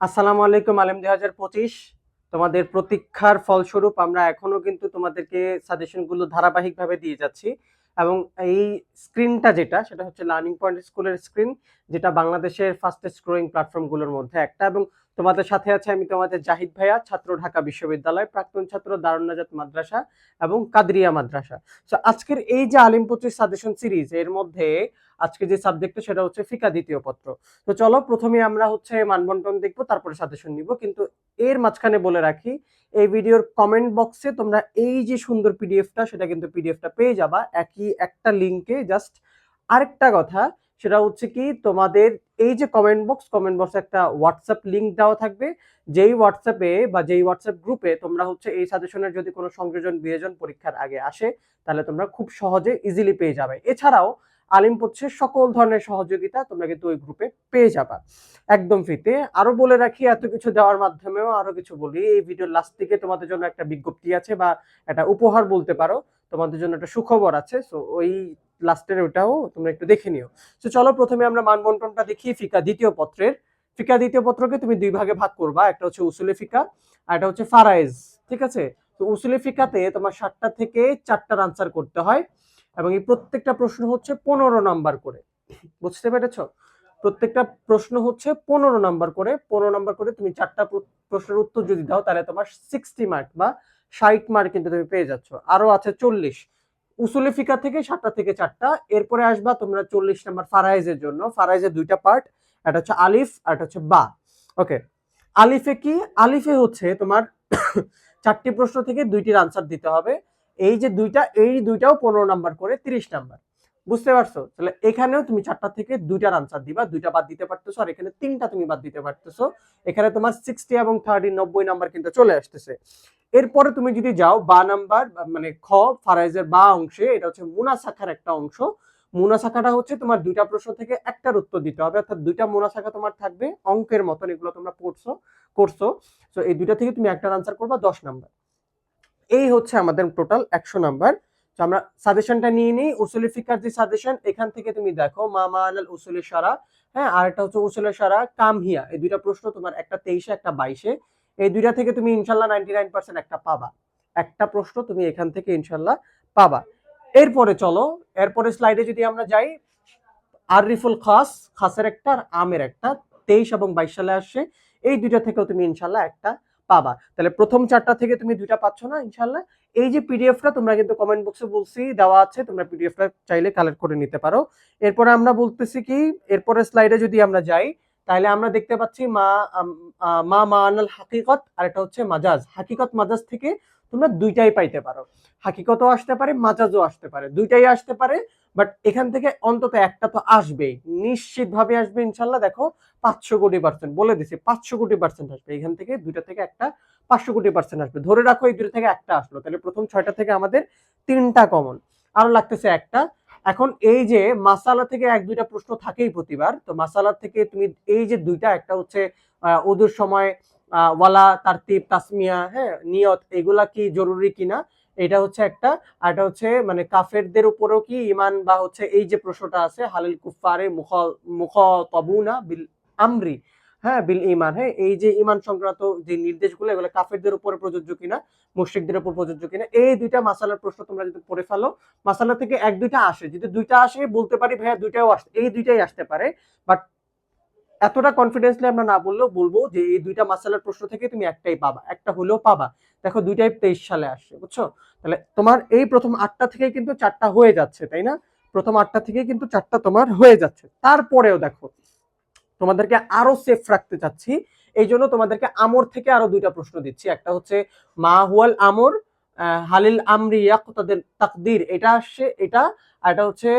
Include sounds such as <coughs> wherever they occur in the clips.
আসসালামু আলাইকুম আলম দুই হাজার পঁচিশ। তোমাদের প্রতীক্ষার ফলস্বরূপ আমরা এখনও কিন্তু তোমাদেরকে সাজেশনগুলো ধারাবাহিকভাবে দিয়ে যাচ্ছি এবং এই স্ক্রিনটা যেটা, সেটা হচ্ছে লার্নিং পয়েন্ট স্কুলের স্ক্রিন যেটা বাংলাদেশের ফাস্টেস্ট গ্রোয়িং প্ল্যাটফর্মগুলোর মধ্যে একটা এবং তোমাদের সাথে আছে আমি তোমাদের জাহিদ ভাইয়া, ছাত্র ঢাকা বিশ্ববিদ্যালয় প্রাক্তন ছাত্র দারুণনাজাত মাদ্রাসা এবং কাদরিয়া মাদ্রাসা। তো আজকের এই যে আলিম পঁচিশ সাজেশন সিরিজ, এর মধ্যে আজকে যে সাবজেক্টটা সেটা হচ্ছে ফিকা দ্বিতীয় পত্র। তো চলো, প্রথমে আমরা হচ্ছে মানবন্টন দেখব, তারপরে সাজেশন নিব। কিন্তু এর মাঝখানে বলে রাখি, এই ভিডিওর কমেন্ট বক্সে তোমরা এই যে সুন্দর পিডিএফটা সেটা কিন্তু পিডিএফটা পেয়ে যাবা। একই একটা লিঙ্কে জাস্ট আরেকটা কথা, সেটা হচ্ছে কি, তোমাদের এই যে কমেন্ট বক্স কমেন্ট বক্সে একটা হোয়াটসঅ্যাপ লিঙ্ক দেওয়া থাকবে। যেই হোয়াটসঅ্যাপে বা যেই হোয়াটসঅ্যাপ গ্রুপে তোমরা হচ্ছে এই সাজেশনের যদি কোনো সংযোজন বিয়োজন পরীক্ষার আগে আসে, তাহলে তোমরা খুব সহজে ইজিলি পেয়ে যাবে। এছাড়াও আলিম পড়ছে, সকল ধরনের সহযোগিতা তোমরা কিন্তু ওই গ্রুপে পেয়ে যাবা। একদম ফ্রিতে। আরও বলে রাখি, এত কিছু দেওয়ার মাধ্যমেও আরও কিছু বলি। এই ভিডিওর লাস্ট দিকে তোমাদের জন্য একটা বিজ্ঞপ্তি আছে বা একটা উপহার বলতে পারো। তোমাদের জন্য একটা সুখবর আছে। সো ওই লাস্টের ওটাও তোমরা একটু দেখে নিও। তো চলো প্রথমে আমরা মানবন্টনটা দেখি ফিকা দ্বিতীয় পত্রের। ফিকা দ্বিতীয় পত্রকে তুমি দুই ভাগে ভাগ করবা। একটা হচ্ছে উসুলে ফিকা আর একটা হচ্ছে ফারাইজ ঠিক আছে? তো উসুলে ফিকাতে তোমার সাতটা থেকে চারটার আনসার করতে হয়। এবং এই প্রত্যেকটা প্রশ্ন হচ্ছে পনেরো নাম্বার করে। বুঝতে পেরেছ? প্রত্যেকটা প্রশ্ন হচ্ছে পনেরো নাম্বার করে। পনেরো নাম্বার করে তুমি চারটা প্রশ্নের উত্তর যদি দাও, তাহলে তোমার সিক্সটি মার্ক বা ষাট মার্ক কিন্তু তুমি পেয়ে যাচ্ছ। আরও আছে চল্লিশ। উসুলে ফিকা থেকে সাতটা থেকে চারটা। এরপরে আসবা তোমরা চল্লিশ নাম্বার ফারাইজের জন্য। ফারাইজের দুইটা পার্ট একটা হচ্ছে আলিফ আর একটা হচ্ছে বা। ওকে, আলিফে কি? আলিফে হচ্ছে তোমার <coughs> চারটি প্রশ্ন থেকে দুইটির আনসার দিতে হবে। এই যে দুইটা, এই দুইটাও পনেরো নাম্বার করে তিরিশ নাম্বার। বুঝতে পারছ? তাহলে এখানেও তুমি চারটা থেকে দুইটার আনসার দিবা, দুইটা বাদ দিতে পারতেছো, আর এখানে তিনটা তুমি বাদ দিতে পারতেছো। এখানে তোমার সিক্সটি এবং থার্টি নব্বই নাম্বার কিন্তু চলে আসতেছে। এরপরে তুমি যদি যাও বা নাম্বার মানে খ, ফারাইজের বা অংশে, এটা হচ্ছে মুনা শাখার একটা অংশ। মুনা শাখাটা হচ্ছে তোমার দুইটা প্রশ্ন থেকে একটার উত্তর দিতে হবে, অর্থাৎ দুইটা মুনা শাখা তোমার থাকবে অঙ্কের মতন, এগুলো তোমরা পড়ছো, করছ। তো এই দুইটা থেকে তুমি একটার আনসার করবা, দশ নাম্বার। এই হচ্ছে আমাদের টোটাল একশো নাম্বার। তো আমরা সাজেশনটা নিয়ে নিই উসুলি ফিকার যে সাজেশন এখান থেকে তুমি দেখো মামা আনাল উসুলি সারা হ্যাঁ আর একটা হচ্ছে উসুলের সারা কামহিয়া এই দুইটা প্রশ্ন তোমার একটা তেইশে, একটা বাইশে, এই দুইটা থেকে তুমি ইনশাল্লাহ নাইনটি নাইন পার্সেন্ট একটা পাবা। একটা প্রশ্ন তুমি এখান থেকে ইনশাল্লাহ পাবা। এরপরে চলো, এরপরে স্লাইডে যদি আমরা যাই, আরিফুল খাস, খাসের একটা আর আমের একটা, তেইশ এবং বাইশ সালে আসছে, এই দুইটা থেকেও তুমি ইনশাল্লাহ একটা পাবা। তাহলে প্রথম চারটা থেকে তুমি দুইটা পাচ্ছ না ইনশাল্লাহ এই যে পিডিএফটা তোমরা কিন্তু কমেন্ট বক্সে বলছি, দেওয়া আছে, তোমরা পিডিএফটা চাইলে কালেক্ট করে নিতে পারো। এরপরে আমরা বলতেছি কি এরপরে স্লাইডে যদি আমরা যাই, তাহলে আমরা দেখতে পাচ্ছি মা মা আনাল হাকিকত, আর এটা হচ্ছে মাজাজ। হাকিকত মাজাজ থেকে তোমরা দুইটাই পাইতে পারো। হাকিকতও আসতে পারে, মাজাজও আসতে পারে। দুইটাই আসতে পারে বাট এখান থেকে অন্তত একটা তো আসবেই। নিশ্চিত ভাবে আসবে ইনশাল্লাহ, দেখো, পাঁচশো কোটি পার্সেন্ট বলে দিছি, পাঁচশো কোটি পার্সেন্ট আসবে। এখান থেকে দুইটা থেকে একটা, পাঁচশো কোটি পার্সেন্ট আসবে। ধরে রাখো, এই দুটো থেকে একটা আসলো, তাহলে প্রথম ছয়টা থেকে আমাদের তিনটা কমন আরও লাগতেছে একটা। এখন এই যে মাসালা থেকে এক, দুইটা প্রশ্ন থাকেই প্রতিবার। তো মাসালার থেকে তুমি এই যে দুইটা, একটা হচ্ছে ওদুর সময় ওয়ালা, তারতিব, তাসমিয়া হ্যাঁ নিয়ত, এগুলা কি জরুরি কিনা? এটা হচ্ছে একটা। আর এটা হচ্ছে মানে কাফেরদের উপরেও কি ইমান বা হচ্ছে এই যে প্রশ্নটা আছে, হালিল কুফারে মুখ মুখ তবুনা বিল আমরি হ্যাঁ বিল ইমান হ্যাঁ এই যে ইমান সংক্রান্ত যে নির্দেশগুলো, এগুলো কাফেরদের উপরে প্রযোজ্য কিনা, মুশ্রিকদের উপর প্রযোজ্য কিনা, এই দুইটা মাসালার প্রশ্ন তোমরা যদি পড়ে ফেলো, মাসালা থেকে এক দুইটা আসে। যদি দুইটা আসে, বলতে পারি ভাইয়া দুইটাও আসতে এই দুইটাই আসতে পারে। বাট এতটা কনফিডেন্সলি আমরা না বললেও বলব যে এই দুইটা মাসালার প্রশ্ন থেকে তুমি একটাই পাবা, একটা হলেও পাবা। দেখো দুইটাই তেইশ সালে আসছে, বুঝছ? তাহলে তোমার এই প্রথম আটটা থেকে কিন্তু চারটা হয়ে যাচ্ছে, তাই না? প্রথম আটটা থেকে কিন্তু চারটা তোমার হয়ে যাচ্ছে। তারপরেও দেখো, তোমাদেরকে আরও সেফ রাখতে চাচ্ছি, এই জন্য তোমাদেরকে আমর থেকে আরও দুইটা প্রশ্ন দিচ্ছি। একটা হচ্ছে, মা হুয়াল আমর হালিল আমরি ইয়াকতাদের তাকদির, এটা আসছে এটা, আর এটা হচ্ছে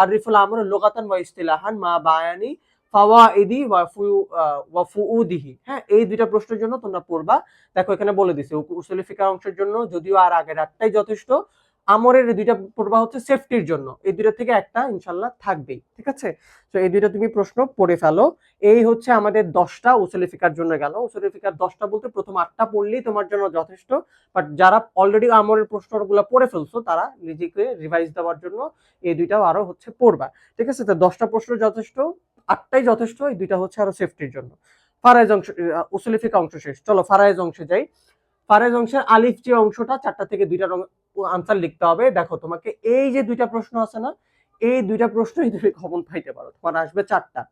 আরিফুল আমর লোকাতান ওয়া ইস্তিলাহান মা বায়ানি ফাওয়াইদি ওয়া ফু আহ, ওয়া ফুউদিহি। হ্যাঁ এই দুইটা প্রশ্নের জন্য তোমরা পড়বা। দেখো এখানে বলে দিছে উসুলি ফিকার অংশের জন্য যদিও আর আগের একটাই যথেষ্ট আমরের দুইটা পড়বা হচ্ছে সেফটির জন্য। এই দুইটা থেকে একটা ইনশাল্লাহ থাকবেই ঠিক আছে? তো এই দুইটা তুমি প্রশ্ন পড়ে ফেলো। এই হচ্ছে আমাদের দশটা উসুলি ফিকার জন্য গেল। উসুলি ফিকার দশটা বলতে প্রথম আটটা পড়লেই তোমার জন্য যথেষ্ট বাট যারা অলরেডি আমরের প্রশ্নগুলো পড়ে ফেলছো তারা নিজেকে রিভাইজ দেওয়ার জন্য এই দুইটাও আরও হচ্ছে পড়বা। ঠিক আছে? তো দশটা প্রশ্ন যথেষ্ট। আটটাই যথেষ্ট, এই দুইটা হচ্ছে আরও সেফটির জন্য। ফারাইজ অংশ উসুলি অংশ শেষ। চলো, ফারাইজ অংশে যাই। ফারাইজ অংশের আলিফ যে অংশটা, চারটা থেকে দুইটা আনসার লিখতে হবে। দেখো, তোমাকে এই যে দুইটা প্রশ্ন আছে না, এই দুইটা প্রশ্নই তুমি কমন পাইতে পারো। তোমার আসবে চারটা।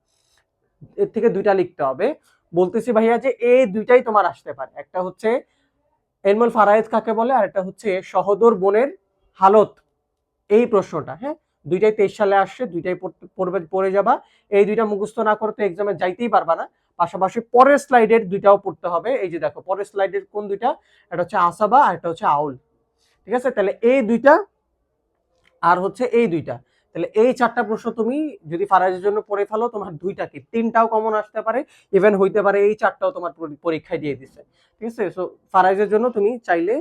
এর থেকে দুইটা লিখতে হবে। বলতেছি ভাইয়া যে এই দুইটাই তোমার আসতে পারে। একটা হচ্ছে এলমুল ফারাইজ কাকে বলে, আর একটা হচ্ছে সহদর বোনের হালত। এই প্রশ্নটা হ্যাঁ? দুইটাই তেইশ সালে আসছে, দুইটাই পড়বে, পড়ে যাবা। এই দুইটা মুখস্থ না করতে এক্সামে যাইতেই পারবা না। পাশাপাশি পরের স্লাইডের দুইটাও পড়তে হবে। এই যে দেখো, পরের স্লাইডের কোন দুইটা? এটা হচ্ছে আসাবা আর এটা হচ্ছে আউল। ঠিক আছে? তাহলে এই দুইটা আর হচ্ছে এই দুইটা। তাহলে এই চারটা প্রশ্ন তুমি যদি ফারাজের জন্য পড়ে ফেলো, তোমার দুইটা কি তিনটাও কমন আসতে পারে। ইভেন হইতে পারে এই চারটাও তোমার পরীক্ষায় দিয়ে দিছে। ঠিক আছে? সো ফারাজের জন্য তুমি চাইলে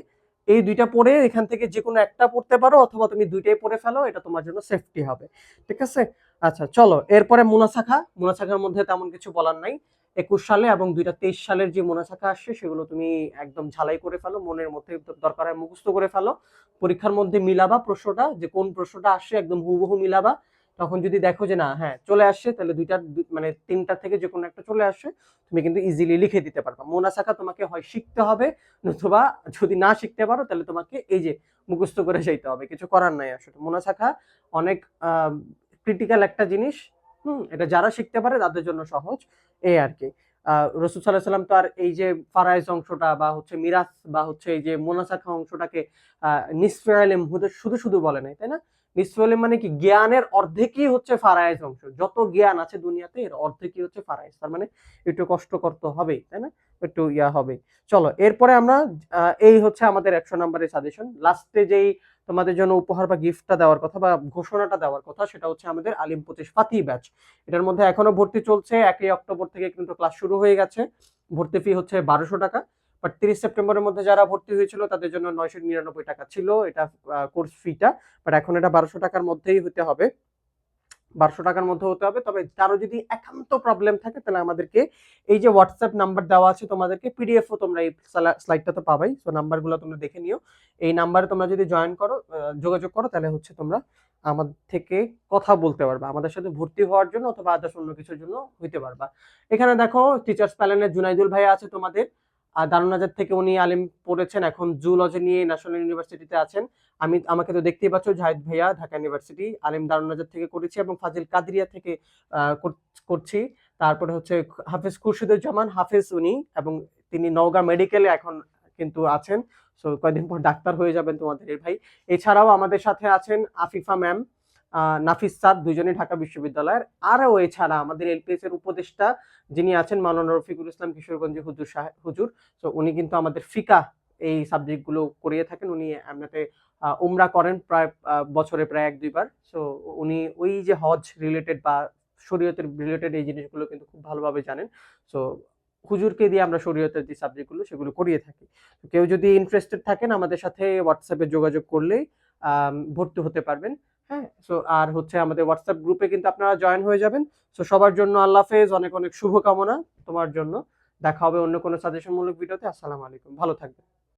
এই দুইটা পড়ে এখান থেকে যে কোনো একটা পড়তে পারো অথবা তুমি দুইটাই পড়ে ফেলো, এটা তোমার জন্য সেফটি হবে। ঠিক আছে? আচ্ছা চলো, এরপরে মুনাসাখা। মুনাসাখার মধ্যে তেমন কিছু বলার নাই। একুশ সালে এবং দুইটা তেইশ সালের যে মোনাসাখা আসছে, সেগুলো তুমি একদম ঝালাই করে ফেলো, মনের মধ্যে দরকার হয় মুখস্থ করে ফেলো। পরীক্ষার মধ্যে মিলাবা প্রশ্নটা, যে কোন প্রশ্নটা আসছে একদম হুবহু মিলাবা। তখন যদি দেখো যে না হ্যাঁ চলে আসছে তাহলে দুইটা মানে তিনটা থেকে যে কোনো একটা চলে আসছে তুমি কিন্তু ইজিলি লিখে দিতে পারবা। মোনাসাখা তোমাকে হয় শিখতে হবে, নতুবা যদি না শিখতে পারো, তাহলে তোমাকে এই যে মুখস্থ করে যাইতে হবে। কিছু করার নাই আসলে। মোনাসাখা অনেক ক্রিটিক্যাল একটা জিনিস, হুম, এটা যারা শিখতে পারে তাদের জন্য সহজ এই আর কি। রসুল সাল্লাহ সাল্লাম তো আর এই যে ফারাইজ অংশটা বা হচ্ছে মিরাজ বা হচ্ছে এই যে মোনাসাখা অংশটাকে নিসফে আলেম শুধু শুধু বলে নাই, তাই না? আলেম মানে কি জ্ঞানের অর্ধেকই হচ্ছে ফারাইজ অংশ। যত জ্ঞান আছে দুনিয়াতে, এর অর্ধেকই হচ্ছে ফারাইজ তার মানে একটু কষ্ট করতে হবেই তাই না? একটু ইয়া হবে। চলো, এরপরে আমরা এই হচ্ছে আমাদের একশো নম্বরের সাজেশন লাস্টে যেই তোমাদের জন্য উপহার বা গিফটটা দেওয়ার কথা বা ঘোষণাটা দেওয়ার কথা, সেটা হচ্ছে আমাদের আলিম পঁচিশ ফাতি ব্যাচ এটার মধ্যে এখনও ভর্তি চলছে, একই অক্টোবর থেকে কিন্তু ক্লাস শুরু হয়ে গেছে। ভর্তি ফি হচ্ছে বারোশো টাকা। বাট তিরিশ সেপ্টেম্বরের মধ্যে যারা ভর্তি হয়েছিল, তাদের জন্য নয়শো নিরানব্বই টাকা ছিল। এটা কোর্স ফিটা বাট এখন এটা বারোশো টাকার মধ্যেই হতে হবে। বারোশো টাকার মধ্যে হতে হবে। তবে কারও যদি একান্ত প্রবলেম থাকে, তাহলে আমাদেরকে এই যে হোয়াটসঅ্যাপ নাম্বার দেওয়া আছে তোমাদেরকে পিডিএফও তোমরা এই স্লাইডটা তো পাবাই। সো নাম্বারগুলো তোমরা দেখে নিও। এই নাম্বারে তোমরা যদি জয়েন করো যোগাযোগ করো, তাহলে হচ্ছে তোমরা আমাদের থেকে কথা বলতে পারবা। আমাদের সাথে ভর্তি হওয়ার জন্য অথবা আদার্স অন্য কিছুর জন্য হইতে পারবা। এখানে দেখো টিচার্স প্যানেলের জুনাইদুল ভাই আছে তোমাদের। দারুনাজার থেকে উনি আলিম পড়েছেন, এখন জুলজি নিয়ে ন্যাশনাল ইউনিভার্সিটিতে আছেন। আমি, আমাকে তো দেখতেই পাচ্ছ, জাহিদ ভাইয়া ঢাকা ইউনিভার্সিটি আলিম দারুনাজার থেকে করেছি এবং ফাজিল কাদরিয়া থেকে করছি। তারপরে হচ্ছে হাফিজ খুরশিদুজ্জামান হাফিজ উনি এবং তিনি নওগাঁ মেডিকেলে এখন কিন্তু আছেন। সো কয়েকদিন পর ডাক্তার হয়ে যাবেন তোমাদের ভাই। এছাড়াও আমাদের সাথে আছেন আফিফা ম্যাম। নাফিস স্যার দুজনেই ঢাকা বিশ্ববিদ্যালয়ের। আরও এছাড়া আমাদের এলপিএস এর উপদেষ্টা যিনি আছেন মাওলানা রফিকুল ইসলাম কিশোরগঞ্জ হুজুর সাহেব হুজুর। তো উনি কিন্তু আমাদের ফিকা এই সাবজেক্টগুলো করিয়ে থাকেন। উনি এমনিতে উমরা করেন প্রায় বছরে প্রায় এক দুইবার। সো উনি ওই যে হজ রিলেটেড বা শরীয়তের রিলেটেড এই জিনিসগুলো কিন্তু খুব ভালোভাবে জানেন। সো হুজুরকে দিয়ে আমরা শরীয়তের যে সাবজেক্টগুলো সেগুলো করিয়ে থাকি। কেউ যদি ইন্টারেস্টেড থাকেন আমাদের সাথে হোয়াটসঅ্যাপে যোগাযোগ করলেই ভর্তি হতে পারবেন। হ্যাঁ সো আর হচ্ছে আমাদের হোয়াটসঅ্যাপ গ্রুপে কিন্তু আপনারা জয়েন হয়ে যাবেন। সো সবার জন্য আল্লাহ হাফেজ, অনেক অনেক শুভকামনা তোমার জন্য। দেখা হবে অন্য কোনো সাজেশনমূলক ভিডিওতে আসসালামু আলাইকুম। ভালো থাকবেন।